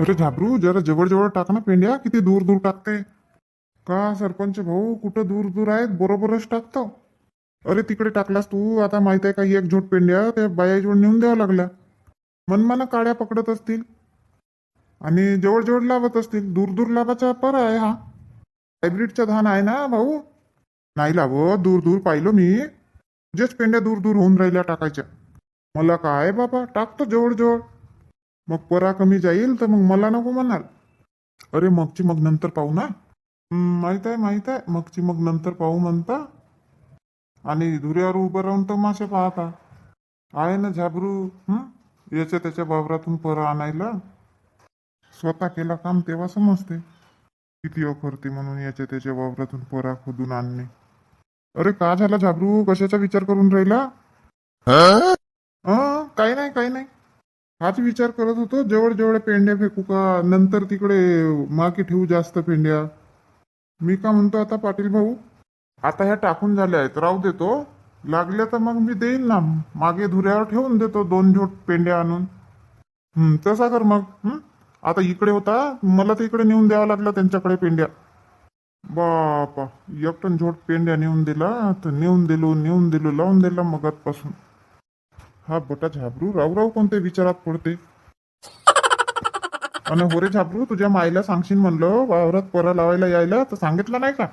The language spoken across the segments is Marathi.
अरे झाबरू जरा जवळ जवळ टाक ना पेंड्या किती दूर दूर टाकते. का सरपंच भाऊ कुठं दूर दूर आहेत? बरोबरच टाकतो. अरे तिकडे टाकलास तू आता माहीत आहे का एक झोट पेंड्या त्या बायाजवळ नेऊन द्यावं लागल्या. मनमाना काड्या पकडत असतील. आणि जवळजवळ लावत असतील. दूर दूर लाभाचा पर आहे हा. हायब्रिडचा धान आहे ना भाऊ? नाही लावत दूर दूर पाहिलो मी. तुझ्याच पेंड्या दूर दूर होऊन राहिल्या टाकायच्या. मला काय बाबा टाकतो जवळजवळ. मग परा कमी जाईल तर मग मला नको म्हणाल. अरे मगची मग नंतर पाहू ना. माहीत आहे माहीत आहे. मगची मग नंतर पाहू म्हणता. आणि धुऱ्यावर उभं राहून तमाशा पाहता. आहे ना झाबरू? हं? याच्या त्याच्या वावरातून परा आणायला. स्वतः केला काम तेव्हा समजते. किती अखरते म्हणून याच्या त्याच्या वावरातून परा खोदून आणणे. अरे का झाला झाबरू? कशाचा विचार करून राहिला? काही नाही काही नाही. हाच विचार करत होतो जवळ जवळ पेंड्या फेकू का नंतर तिकडे मागे ठेवू जास्त पेंड्या. मी का म्हणतो आता पाटील भाऊ आता ह्या टाकून झाल्या आहेत राहू देतो लागल्या तर मग मी देईन ना. मागे धुऱ्यावर ठेवून देतो दोन झोट पेंड्या आणून. तसा कर मग. हम्म आता इकडे होता मला तर इकडे नेऊन द्यावं लागलं त्यांच्याकडे पेंड्या. बापा एकटन झोट पेंड्या नेऊन दिला तर नेऊन दिलो नेऊन दिलो लावून दिला मगातपासून. हा बोटा झाबरू राऊराव कोणत्या विचारात पडते? आणि होरे झाबरू तुझ्या माईला सांगशील म्हणलं वावरात परा लावायला यायला तर सांगितलं नाही का?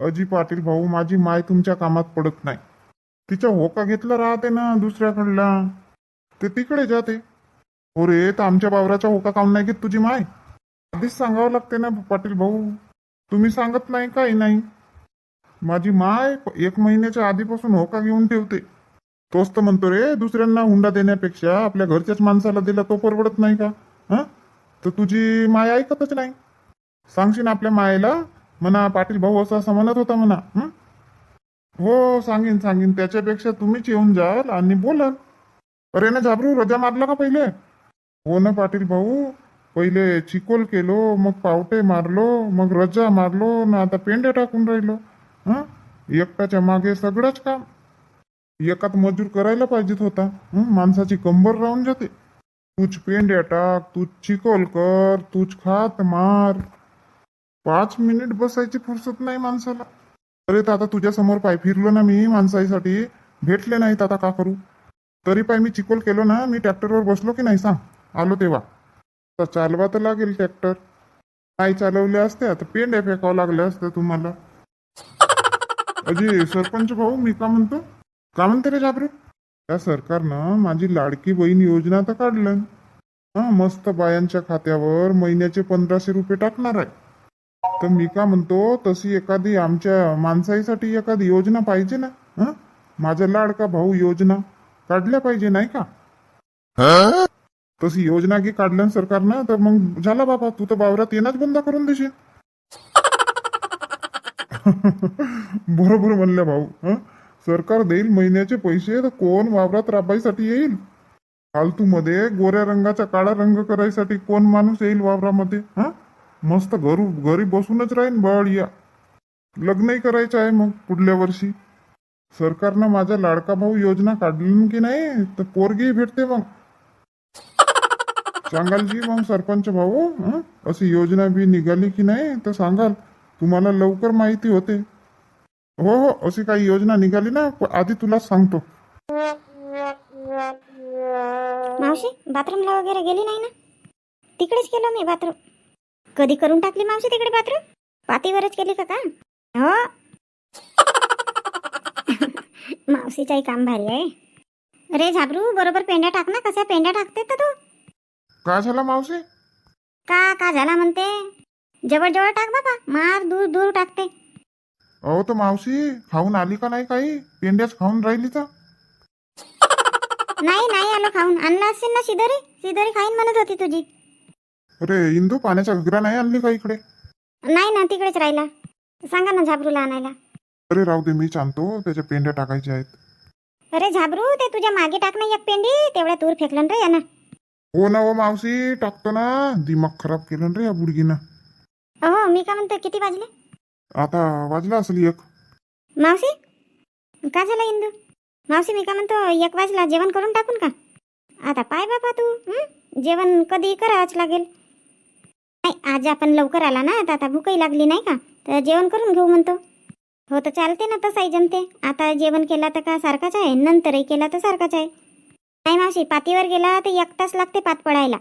अजी पाटील भाऊ माझी माय तुमच्या कामात पडत नाही. तिचा होका घेतला राहते ना दुसऱ्याकडला. ते तिकडे जाते. हो रे तर आमच्या वावराचा होका काम नाही घेत तुझी माय? आधीच सांगावं लागते ना पाटील भाऊ. तुम्ही सांगत नाही काही नाही. माझी माय एक महिन्याच्या आधीपासून होका घेऊन ठेवते. तोच तर म्हणतो रे दुसऱ्यांना हुंडा देण्यापेक्षा आपल्या घरच्याच माणसाला दिला तो परवडत नाही का? हा? तर तुझी माय ऐकतच नाही. सांगशील आपल्या मायेला म्हणा पाटील भाऊ असं असं म्हणत होता म्हणा हो? सांगीन सांगीन. त्याच्यापेक्षा तुम्हीच येऊन जाल आणि बोलाल. अरे ना झाबरू रजा मारला का पहिले? हो ना पाटील भाऊ. पहिले चिकोल केलो मग पावटे मारलो मग रजा मारलो ना आता पेंड्या टाकून राहिलो. हा? एकटाच्या मागे सगळंच काम. एकात मजूर करायला पाहिजेत होता. हं? माणसाची कंबर राहून जाते. तूच पेंड्या टाक तूच चिकोल कर तूच खात मार. पाच मिनिट बसायची फुरसत नाही माणसाला. अरे तर आता तुझ्या समोर पाय फिरलो ना मी माणसासाठी भेटले नाहीत आता का करू? तरी पाय मी चिकोल केलो ना मी ट्रॅक्टरवर बसलो की नाही सांग? आलो तेव्हा. तर चालवा तर लागेल ट्रॅक्टर. नाही चालवले असते तर पेंड्या फेकावं लागल्या असत्या तुम्हाला. अजी सरपंच भाऊ मी का म्हणतो? का म्हणते रे जाबरू त्या सरकारनं माझी लाडकी बहीण योजना तर काढलं हा मस्त बायांच्या खात्यावर महिन्याचे पंधराशे रुपये टाकणार आहे. तर मी का म्हणतो तशी एखादी आमच्या माणसाईसाठी एखादी योजना पाहिजे ना हं? माझा लाडका भाऊ योजना काढल्या पाहिजे नाही का? तशी योजना की काढल्या सरकारनं तर मग झाला बाबा तू तर वावरात येणंच बंद करून देशील. बरोबर म्हणल्या भाऊ हं? सरकार देईल महिन्याचे पैसे तर कोण वावरात राबायसाठी येईल? फालतू मध्ये गोऱ्या रंगाचा काळा रंग करायसाठी कोण माणूस येईल वावरामध्ये हा? मस्त घरू घरी बसूनच राहीन बळ या. लग्नही करायचं आहे मग पुढल्या वर्षी. सरकारनं माझा लाडका भाऊ योजना काढली की नाही तर पोरगी भेटते मग. सांगाल जी मग सरपंच भाऊ अशी योजना बी निघाली की नाही तर सांगाल. तुम्हाला लवकर माहिती होते. हो हो अशी काही योजना निघाली ना आधी तुला सांगतो. मावशी बाथरूमला वगैरे गेली नाही ना? तिकडेच केलं मी बाथरूम. कधी करून टाकली मावशी तिकडे बाथरूम? पातीवरच केली का का हो. मावशीचाही काम भारी आहे. अरे झाबरू बरोबर पेंड्या टाक ना कशा पेंड्या टाकते तर तू? काय झाला मावशी? का का झाला म्हणते? जवळ जवळ टाक बाबा मार दूर दूर टाकते. अहो तर मावशी खाऊन आली का नाही काही? पेंड्याच खाऊन राहिली तर. नाही नाही आलो खाऊन. आणलं असेल ना शिदोरी? शिदोरी खाईन म्हणत होती तुझी. अरे इंदू पाण्याच्या घगरा नाही आणली का इकडे? नाही ना तिकडेच राहिला. सांगा ना झाबरूला आणायला. अरे राहू दे मीच आणतो त्याच्या पेंड्या टाकायच्या आहेत. अरे झाबरू ते तुझ्या मागे टाक ना एक पेंडी. तेवढ्या तूर फेकलं ना रे यानं. हो ना हो मावशी टाकतो ना. दिमाग खराब केलं ना रे या बुडगीनं. अहो मी का म्हणतो किती वाजले? आता वाजला असेल एक. मावशी? का झालं इंदू? मावशी मी का म्हणतो एक वाजला जेवण करून टाकून का? आता पाय बापा तू हं? जेवण कधी करावंच लागेल. नाही आज आपण लवकर आला ना तर आता भूकही लागली नाही का? तर जेवण करून घेऊ म्हणतो. हो तर चालते ना तसाही जमते. आता जेवण केला तर का सारखाच आहे? नंतरही केला तर सारखाच आहे. नाही मावशी पातीवर गेला तर एक तास लागते पात पडायला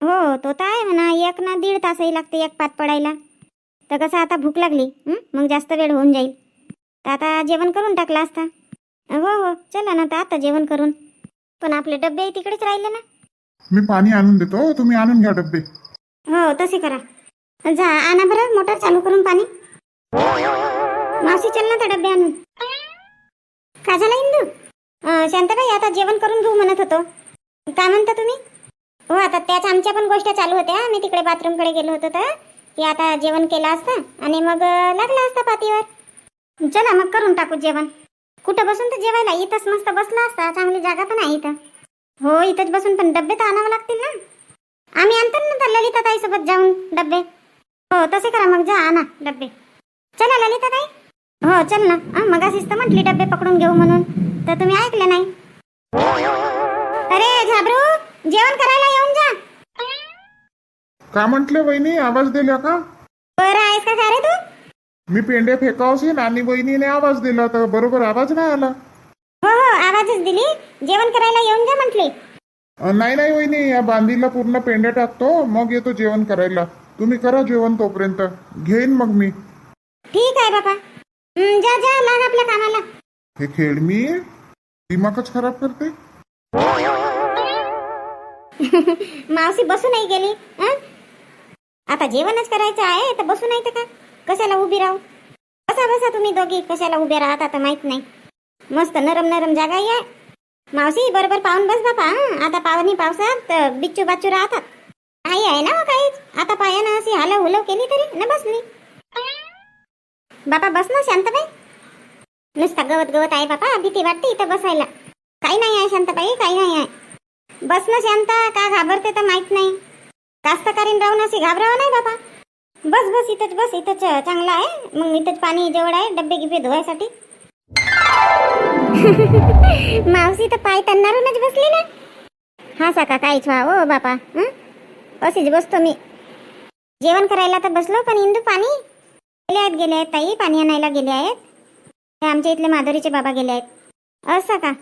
हो तो तर आहे म्हणा एक ना दीड तासही लागते एक पात पडायला तर कसं आता भूक लागली हं? मग जास्त वेळ होऊन जाईल. तर आता जेवण करून टाकला असता. हो हो चला ना तर आता जेवण करून. पण आपले डबे तिकडेच राहिले ना. मी पाणी आणून देतो तुम्ही आणून घ्या डब्बे. हो तसे करा. जा आणा बरं मोटर चालू करून पाणी. मावशी चल ना त्या डबे आणून. का झालं इंदू शांताबाई आता जेवण करून घेऊ म्हणत होतो. काय म्हणता तुम्ही? हो आता त्याच आमच्या पण गोष्टी चालू होत्या. मी तिकडे बाथरूमकडे गेलो होतो तर. की आता जेवण केलं असतं आणि मग लागला असता पातीवर. चला मग करून टाकू जेवण. कुठं बसून तर जेवायला? इथंच मस्त बसला असता. चांगली जागा पण आहे इथं. हो इथंच बसून पण डब्बे तर आणावं लागतील ना. आम्ही आणतो ना तर ललिता ताई सोबत जाऊन डब्बे. हो तसे करा मग. जा आणा डब्बे. चला ललिता ताई. हो चल ना. मग अशीच तर म्हटली डब्बे पकडून घेऊ म्हणून. तर तुम्ही ऐकलं नाही. अरे झाबरू जेवण करायला का म्हटले वहिनी? आवाज दिला का? बरं आहेस का का रे तू? मी पेंड्या फेकावशील आणि वहिनीने आवाज दिला तर बरोबर आवाज नाही आला. हो हो आवाजच दिली. जेवण करायला येऊन जा म्हटली. नाही नाही वहिनी या बांधीला पूर्ण पेंड्या टाकतो मग येतो जेवण करायला. तुम्ही करा जेवण तोपर्यंत. घेईन मग मी. ठीक आहे बाबा हं, जा जा लाग आपल्या कामाला. हे खेळ मी दिमागच खराब करते? मावशी बसू नाही गेली हं? आता जेवणच करायचं आहे तर बसू नाही तर का? कशाला उभी राहू? बसा बसा तुम्ही दोघी. कशाला उभे राहत आता माहीत नाही. मस्त नरम नरम जागाही आहे. मावशी बरोबर पाहून बस बापा आता पावनी पावसात बिच्चू बाच्चू राहतात. काही आहे ना हो काहीच आता पायानं अशी हलव हुलव केली तरी ना बसली. बापा बस ना शांतबाई. नुसता गवत गवत आहे बापा भीती वाटते इथं बसायला. काही नाही आहे शांतबाई काही नाही आहे. बस ना शांत का घाबरते तर माहीत नाही. कास्तकारीन राहून असे घाबरावं नाही बाबा. बस बस इथंच बस इथंच चांगलं आहे. मग इथंच पाणी जवळ आहे डब्बे गिब्बे धुवायसाठी. मावशी तर पाय तन्नारूनच बसली ना. हा साका काहीच व्हा हो बापा असेच अशीच बसतो मी. जेवण करायला तर बसलो पण इंदू पाणी. गेले आहेत गेले आहेत ताई पाणी आणायला गेले आहेत. हे आमच्या इथले माधुरीचे बाबा गेले आहेत. असं का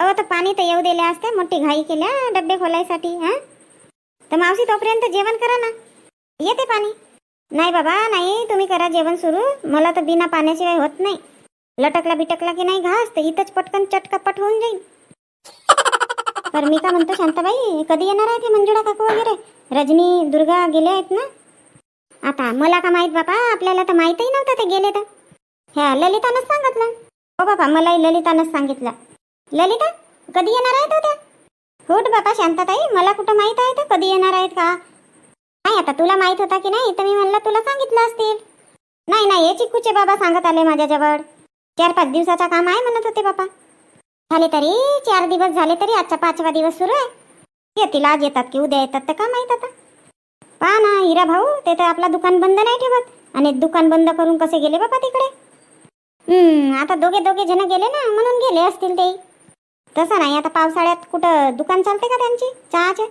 अहो तर पाणी तर येऊ दिले असते मोठी घाई केल्या डब्बे खोलायसाठी हा? तर मावशी तोपर्यंत जेवण करा ना. येते पाणी. नाही बाबा नाही तुम्ही करा जेवण सुरू. मला तर बिना पाण्याशिवाय होत नाही. लटकला बिटकला की नाही घास तर इथंच पटकन चटकापट होऊन जाईल. तर मी का म्हणतो शांताबाई कधी येणार आहे ते मंजुळा काकू वगैरे? रजनी दुर्गा गेले आहेत ना? आता मला का माहीत बाबा आपल्याला तर माहीतही नव्हतं ते गेले तर. ह्या ललितानंच सांगितलं. हो बाबा मलाही ललितानंच सांगितलं. ललिता कधी येणार आहेत हो त्या? होट बाबा शांताताई मला कुठं माहीत आहे? तर कधी येणार आहेत का? नाही आता तुला माहीत होता की नाही तर मी म्हणलं तुला सांगितलं असतील. नाही नाही हे चिक्कूचे बाबा सांगत आले माझ्याजवळ. चार पाच दिवसाचा काम आहे म्हणत होते बाबा. झाले तरी चार दिवस झाले तरी आजचा पाचवा दिवस सुरू आहे. येतील आज येतात की उद्या येतात तर का माहीत आता? पहा ना हिरा भाऊ ते तर आपला दुकान बंद नाही ठेवत. आणि दुकान बंद करून कसे गेले बाबा तिकडे? हम्म आता दोघे दोघे जण गेले ना म्हणून गेले असतील ते. तसं नाही आता पावसाळ्यात कुठं दुकान चालते का त्यांची? चहाचे?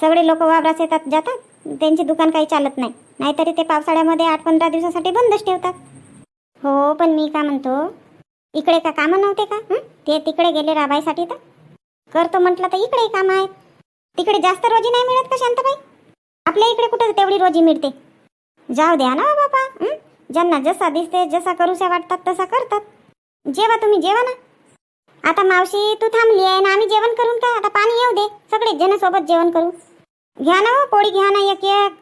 सगळे लोक वावरास येतात जातात. त्यांचे दुकान काही चालत नाही. नाहीतरी ते पावसाळ्यामध्ये आठ पंधरा दिवसासाठी बंदच ठेवतात. हो पण मी का म्हणतो? इकडे का कामं नव्हते का? ते तिकडे गेले राबायसाठी तर. करतो म्हटलं तर इकडे कामं आहेत. तिकडे जास्त रोजी नाही मिळत का शांताबाई? आपल्या इकडे कुठं तेवढी रोजी मिळते? जाऊ द्या ना हो बापा. ज्यांना जसा दिसते जसा करूशा वाटतात तसा करतात. जेवा तुम्ही जेवा ना. आता मावशी तू थांबली आहे ना? आम्ही जेवण करून का? आता पाणी येऊ दे. सगळे जण सोबत जेवण करू. घ्या ना हो पोळी घ्या ना एक एक.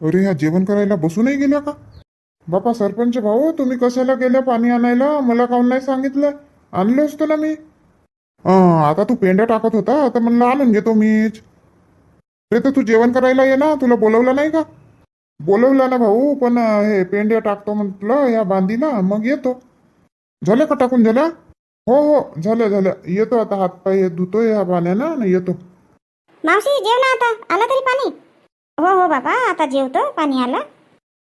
अरे ह्या जेवण करायला बसू नाही गेल्या का? बापा सरपंच भाऊ तुम्ही कशाला गेल्या पाणी आणायला? मला काऊन नाही सांगितलं? आणलं असतं ना मी. अं, आता तू पेंड्या टाकत होता तर म्हणलं आणून घेतो मीच. अरे तर तू जेवण करायला ये ना. तुला बोलवलं नाही का? बोलवलं ना भाऊ पण अं, हे पेंड्या टाकतो म्हटलं या बांधीला मग येतो. झालं का टाकून झाल्या हो हो झालं झालं. येतो आता हातपाय धुतोय या पाण्यानं आणि येतो. मावशी जेव ना आता. आला तरी पाणी? हो हो बाबा आता जेवतो. पाणी आलं.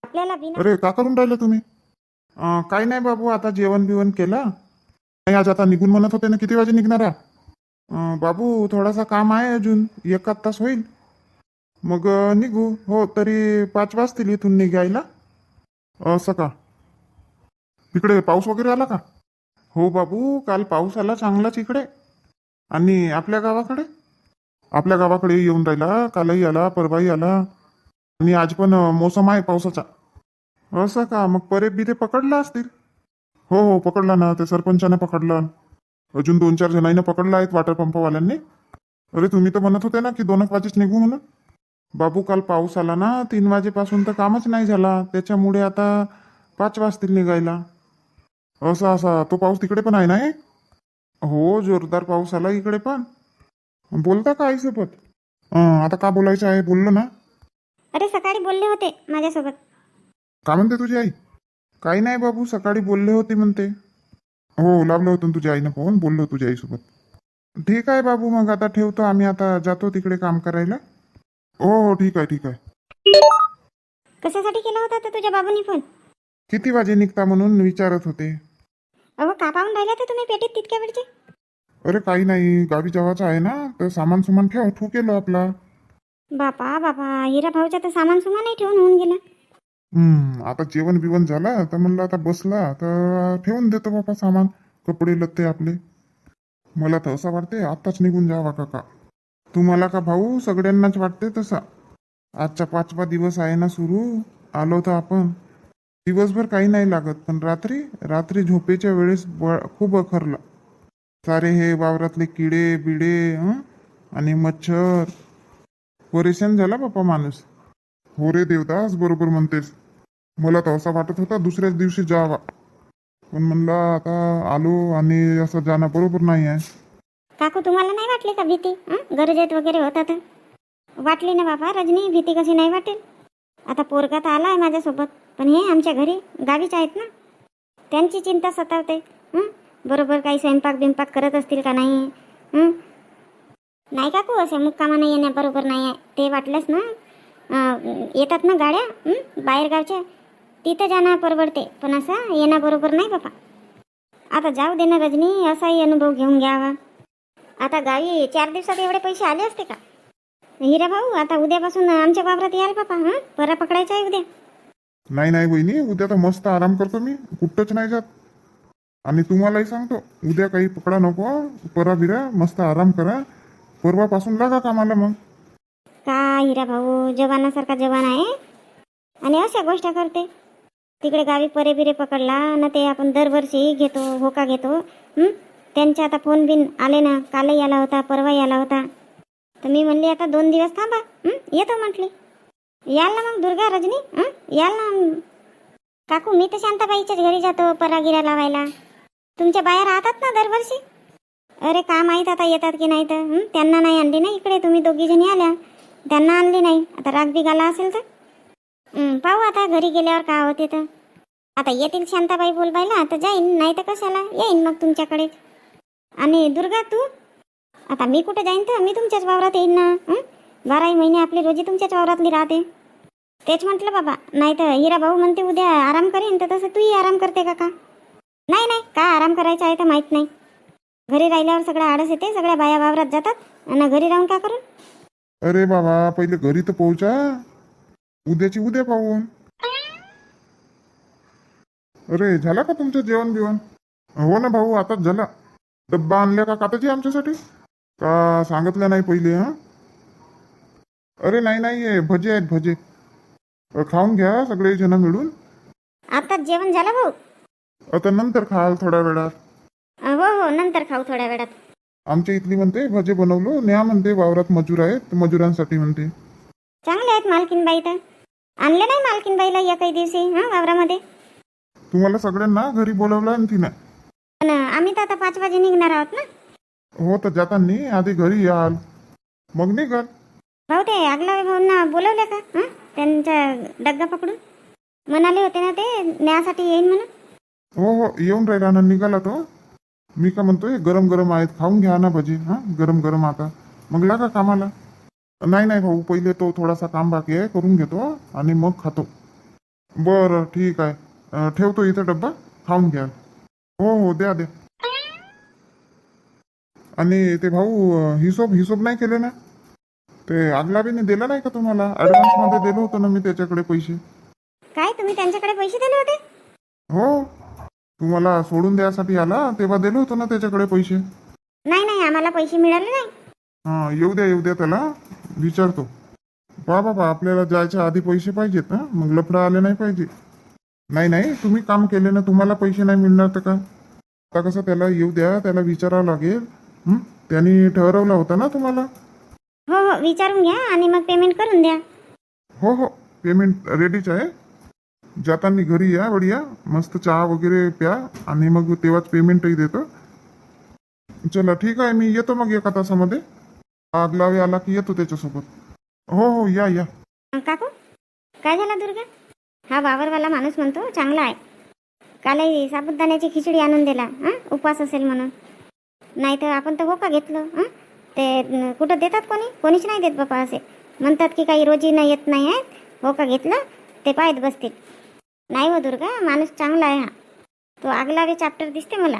आपल्याला बिना अरे का करून राहिले तुम्ही? अं, काही नाही बाबू आता जेवण बिवण केलं. नाही आज आता निघून म्हणत होते ना किती वाजे निघणार आहे? अं, बाबू थोडासा काम आहे अजून. एकात तास होईल. मग अं, निघू. हो तरी पाच वाजतील इथून निघायला. असं का तिकडे पाऊस वगैरे आला का? हो बाबू काल पाऊस आला चांगलाच इकडे. आणि आपल्या गावाकडे? आपल्या गावाकडे येऊन राहिला कालही आला परवाही आला. आणि आज पण मोसम आहे पावसाचा. असं का? मग परे बी ते पकडला असतील? हो हो पकडला ना. ते सरपंचाने पकडलं. अजून दोन चार जणांना पकडला आहेत वॉटर पंपवाल्यांनी अरे तुम्ही तर म्हणत होते ना की दोन एक वाजेच निघू म्हणून. बाबू काल पाऊस आला ना तीन वाजेपासून तर कामच नाही झाला. त्याच्यामुळे आता पाच वाजतील निघायला. असा असा. तो पाऊस तिकडे पण आहे ना हे? हो जोरदार पाऊस आला इकडे पण. बोलता का आईसोबत? अं, आता का बोलायचं आहे? बोललो ना. अरे सकाळी बोलले होते माझ्यासोबत. का म्हणते तुझी आई? काही नाही बाबू सकाळी बोलले होते म्हणते. हो लावलं होतं ना तुझ्या आईनं फोन बोललो तुझ्या आईसोबत. ठीक आहे बाबू मग आता ठेवतो आम्ही आता जातो तिकडे काम करायला. हो हो ठीक आहे ठीक आहे. कशासाठी केला होता तर तुझ्या बाबूनी फोन? किती वाजे निघता म्हणून विचारत होते. अहो का पाहून राहिले तर तुम्ही पेटीत तितक्या वेळचे? अरे काही नाही. गावी जेवायचं आहे ना तर सामान सुमान ठेव. ठू केलं आपला. बापा बापा. हिरा भाऊच्या तर सामान सुमानही ठेवून होऊन गेला. हम्म. आता जेवण बिवण झालं तर म्हणलं आता बसला तर ठेवून देतो बापा सामान. कपडे लत्ते आपले. मला तर असं वाटते आत्ताच निघून जावा काका. तुम्हाला का भाऊ? सगळ्यांनाच वाटते तसा. आजचा पाचवा दिवस आहे ना सुरू. आलो तर आपण. दिवसभर काही नाही लागत पण रात्री रात्री झोपेच्या वेळेस ब- खूप अखरला. सारे हे वावरातले किडे बिडे आणि मच्छर. परेशान झाला बापा माणूस. हो रे देवदास बरोबर म्हणतेस. मला तर असं वाटत होता दुसऱ्याच दिवशी जावा. पण म्हणला आता आलो आणि असं जाणं बरोबर नाही आहे. काकू तुम्हाला नाही वाटली का भीती? गरजेत वगैरे होता तर. वाटली ना बाबा रजनी भीती कशी नाही वाटेल? आता पोरगा तर आला आहे माझ्यासोबत पण हे आमच्या घरी गावीच आहेत ना. त्यांची चिंता सतावते. बरोबर काही स्वयंपाक बिंपाक करत असतील का नाही? नाही काकू असे मुक्कामानं येण्या बरोबर नाही आहे. ते वाटलंच ना. येतात ना गाड्या? बाहेरगावच्या? तिथं जाणं परवडते. पण असं येणं बरोबर नाही बाबा आता जाऊ दे ना रजनी असाही अनुभव घेऊन घ्यावा. आता गावी चार दिवसात एवढे पैसे आले असते का? हिरा भाऊ आता उद्यापासून आमच्या वावरात याल बापा हा? परा पकडायचा आहे उद्या. नाही नाही बहिणी उद्या तर मस्त आराम करतो मी. कुठंच नाही जात. आणि तुम्हालाही सांगतो उद्या काही पकडा नको परा बिरा मस्त आराम करा. परवापासून लागा कामाला मग. का हिरा भाऊ जवानासारखा जवान आहे? आणि अशा गोष्ट करते. तिकडे गावी परे बिरे पकडला ना ते आपण दरवर्षी घेतो होका घेतो हं? त्यांचे आता फोन बिन आले ना कालही आला होता परवाही आला होता. तर मी म्हणली आता दोन दिवस थांबा. येतो म्हटली. याल ना मग दुर्गा रजनी? याल ना काकू मी तर शांताबाईच्याच घरी जातो परागिरा लावायला. तुमच्या बाया राहतात ना दरवर्षी? अरे का माहीत आता येतात की नाही तर त्यांना नाही आणली ना इकडे तुम्ही दोघी जणी आल्या. त्यांना आणली नाही. आता राग बिगाला असेल तर? पाहू आता घरी गेल्यावर का होते तर. आता येतील शांताबाई बोलबायला तर जाईन. नाही तर कशाला? येईन मग तुमच्याकडे. आणि दुर्गा तू? आता मी कुठे जाईन तर मी तुमच्याच वावरात येईन ना हं? बाराही महिने आपली रोजी तुमच्याच वावरातली राहते. तेच म्हटलं बाबा नाही तर हिरा भाऊ म्हणते उद्या आराम करीन तर तसं तूही आराम करते का का नाही नाही काय आराम करायचा आहे तर माहीत नाही. घरी राहिल्यावर सगळं आळस येते सगळ्या बाया वावरात जातात. आणि घरी राहून का करून अरे बाबा पहिले घरी तर पोहोचा उद्याची उद्या पाहून. अरे झाला का तुमचं जेवण बिवण हो ना भाऊ आताच झाला. डब्बा आणल्या का काताची आमच्यासाठी? का सांगितलं नाही पहिले हा? अरे नाही नाही भजे आहेत भजे. खाऊन घ्या सगळे जण मिळून. आताच जेवण झालं भाऊ? आता नंतर खाल थोड्या वेळात. हो हो नंतर खाऊ थोड्या वेळात. आमच्या इथली म्हणते भजे बनवलो. न्या म्हणते वावरात मजूर आहेत मजुरांसाठी म्हणते. चांगले आहेत मालकीनबाई तर. आणले नाही मालकीनबाईला या काही दिवशी हा वावरामध्ये? तुम्हाला सगळ्यांना घरी बोलवलं आणि तिने. पण आम्ही तर आता पाच वाजे निघणार आहोत ना? हो तर जाताना आधी घरी याल. मग निघाल. भाऊ ते आगलावे भाऊंना बोलवले का? हं? त्यांचा डग्गा पकडून? म्हणाले होते ना ते न्यासाठी येईन म्हणून. हो हो येऊन राहिला ना निघाला तो. मी का म्हणतोय गरम गरम आहेत खाऊन घ्या ना भजी हा? गरम गरम आता. मग लागा कामाला. नाही नाही भाऊ पहिले तो थोडासा काम बाकी आहे करून घेतो आणि मग खातो. बरं ठीक आहे. अं, ठेवतो इथं डब्बा खाऊन घ्या हो हो द्या द्या. आणि ते भाऊ हिशोब हिशोब नाही केले ना? ते आगलाबीने दिला नाही का तुम्हाला? ऍडव्हान्समध्ये दिलं होतं ना मी त्याच्याकडे पैसे. काय तुम्ही त्यांच्याकडे पैसे दिले होते? हो. तुम्हाला सोडून द्यासाठी आला तेव्हा दिलं होतं ना त्याच्याकडे पैसे? नाही नाही आम्हाला पैसे मिळाले नाही. हा येऊ द्या येऊ द्या त्याला. विचारतो. बा बाबा आपल्याला जायच्या आधी पैसे पाहिजेत ना? मग लफडा आले नाही पाहिजे. नाही नाही तुम्ही काम केले ना तुम्हाला पैसे नाही मिळणार तर का आता कसं त्याला येऊ द्या त्याला विचारावं लागेल. हं? त्यांनी ठरवला होता ना तुम्हाला? हो हो विचारून घ्या आणि मग पेमेंट करून द्या. हो हो पेमेंट रेडीच आहे. जाताना घरी या बढिया मस्त चहा वगैरे प्या आणि मग तेव्हाच पेमेंटही देतो. चला ठीक आहे मी येतो मग एका तासामध्ये. आगलावे आला की येतो त्याच्यासोबत. हो हो या या. अं, काकू काय झालं दुर्गा? हा वावरवाला माणूस म्हणतो चांगला आहे. कालही साबुदाण्याची खिचडी आणून दिला हां उपवास असेल म्हणून. नाही तर आपण तर हो का घेतलं हां? ते कुठं देतात कोणी? कोणीच नाही देत बापा असे. म्हणतात की काही रोजी नाही येत नाही आहेत हो का घेतलं ते पाहत बसतील. नाही हो दुर्गा माणूस चांगला आहे हा. तो आगलावे चॅप्टर दिसते मला.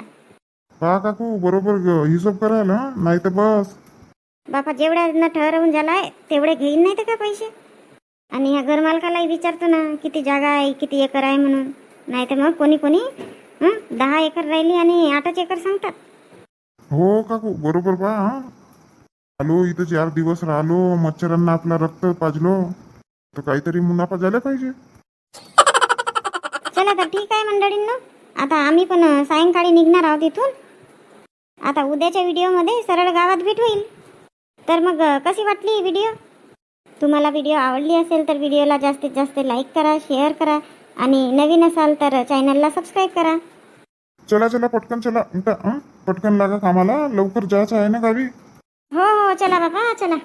पहा काकू बरोबर ग- हिशोब करायला नाही तर बस. बापा जेवढ्या ठरवून झालाय तेवढे घेईन नाही तर का पैसे? आणि ह्या घरमालकालाही विचारतो ना किती जागा आहे किती एकर आहे म्हणून. नाही तर मग कोणी कोणी हं, दहा एकर राहिली आणि आठच एकर सांगतात. हो काकू बरोबर पहा हा. आलो इथं चार दिवस राहिलो मच्छरांना आपला रक्त पाजलो. तर काहीतरी मुनाफा झाला पाहिजे. चला तर ठीक आहे मंडळींनो. आता आम्ही पण सायंकाळी निघणार आहोत इथून. आता उद्याच्या व्हिडिओमध्ये सरळ गावात भेट होईल. तर मग कशी वाटली व्हिडिओ? तुम्हाला व्हिडिओ आवडली असेल तर व्हिडिओला जास्तीत जास्त लाईक करा शेअर करा आणि नवीन असाल तर चॅनलला सबस्क्राईब करा. चला चला पटकन चला? पटकन लागा कामाला. लवकर जायचं आहे ना गावी? हो हो चला बाबा चला.